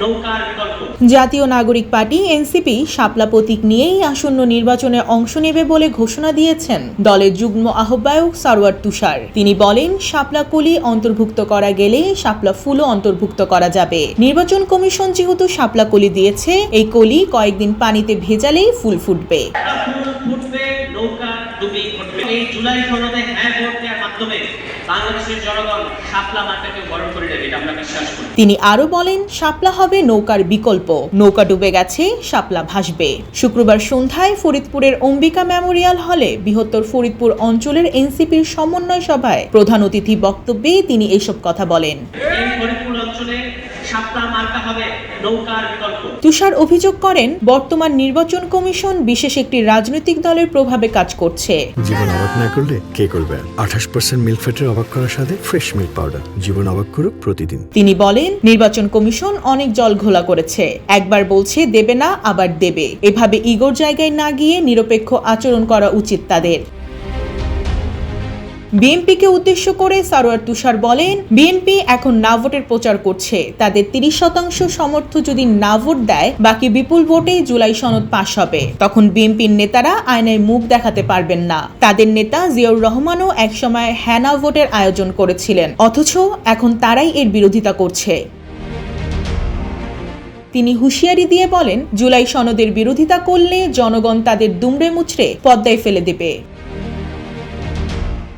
নৌকার বিকল্প। জাতীয় নাগরিক পার্টি এনসিপি শাপলা প্রতীক নিয়েই আসন্ন নির্বাচনে অংশ নেবে বলে ঘোষণা দিয়েছেন দলের যুগ্ম আহ্বায়ক সারোয়ার তুষার। তিনি বলেন শাপলা কলি অন্তর্ভুক্ত করা গেলে শাপলা ফুলও অন্তর্ভুক্ত করা যাবে। নির্বাচন কমিশন যেহেতু শাপলা কলি দিয়েছে এই কলি কয়েকদিন পানিতে ভেজালেই ফুল ফুটবে। ফুল ফুটবে ডুবে ঘটবে। এই জুলাই সনদে হ্যাঁ ভোট দেওয়ার মাধ্যমে বাংলাদেশের জনগণ শাপলা মার্কাকে বরণ করে নেবে এটা আমরা বিশ্বাস করি। তিনি আরও বলেন শাপলা হবে নৌকার বিকল্প। নৌকা ডুবে গেছে শাপলা ভাসবে। শুক্রবার সন্ধ্যায় ফরিদপুরের অম্বিকা মেমোরিয়াল হলে বৃহত্তর ফরিদপুর অঞ্চলের এনসিপির সমন্বয় সভায় প্রধান অতিথি বক্তব্যে তিনি এসব কথা বলেন। তুষার অভিযোগ করেন বর্তমান নির্বাচন কমিশন বিশেষ একটি রাজনৈতিক দলের প্রভাবে কাজ করছে। জীবন অবাক না করলে কে করবে? আঠাশ পার্সেন্ট মিল্ক ফ্যাটের অবাক করার সাথে ফ্রেশ মিল্ক পাউডার। জীবন অবাক করুক প্রতিদিন। তিনি বলেন নির্বাচন কমিশন অনেক জল ঘোলা করেছে। একবার বলছে দেবে না আবার দেবে। এভাবে ইগোর জায়গায় না গিয়ে নিরপেক্ষ আচরণ করা উচিত তাদের। বিএনপিকে উদ্দেশ্য করে সারোয়ার তুষার বলেন, বিএনপি এখন না ভোটের প্রচার করছে। তাদের তিরিশ শতাংশ সমর্থ যদি না ভোট দেয়, বাকি বিপুল ভোটে জুলাই সনদ পাশ হবে। তখন বিএনপির নেতারা আয়নায় মুখ দেখাতে পারবেন না। তাদের নেতা জিয়াউর রহমানও একসময় হ্যানা ভোটের আয়োজন করেছিলেন। অথচ এখন তারাই এর বিরোধিতা করছে। তিনি হুঁশিয়ারি দিয়ে বলেন, জুলাই সনদের বিরোধিতা করলে জনগণ তাদের দুমড়ে মুচড়ে পদ্মায় ফেলে দেবে।